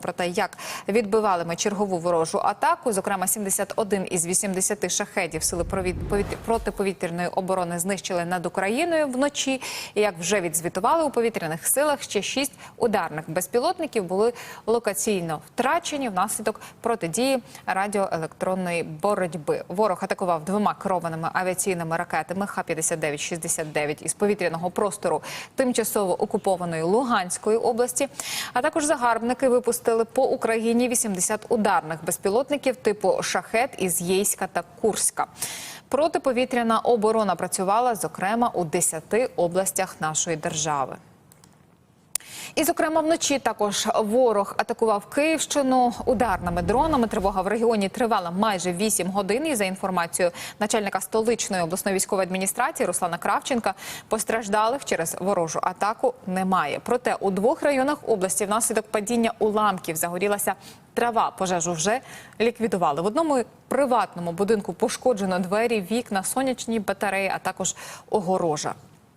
Про те, як відбивали ми чергову ворожу атаку, зокрема 71 із 80 шахедів сили протиповітряної оборони знищили над Україною вночі. І як вже відзвітували у повітряних силах, ще шість ударних безпілотників були локаційно втрачені внаслідок протидії радіоелектронної боротьби. Ворог атакував двома керованими авіаційними ракетами Х-59-69 із повітряного простору тимчасово окупованої Луганської області. А також загарбники випустили по Україні 80 ударних безпілотників типу шахет із Єйська та Курська. Протиповітряна оборона працювала зокрема у 10 областях нашої держави. І, зокрема, вночі також ворог атакував Київщину ударними дронами. Тривога в регіоні тривала майже 8 годин. І за інформацією начальника столичної обласної військової адміністрації Руслана Кравченка, постраждалих через ворожу атаку немає. Проте у двох районах області внаслідок падіння уламків загорілася трава. Пожежу вже ліквідували. В одному приватному будинку пошкоджено двері, вікна, сонячні батареї, а також огорожа.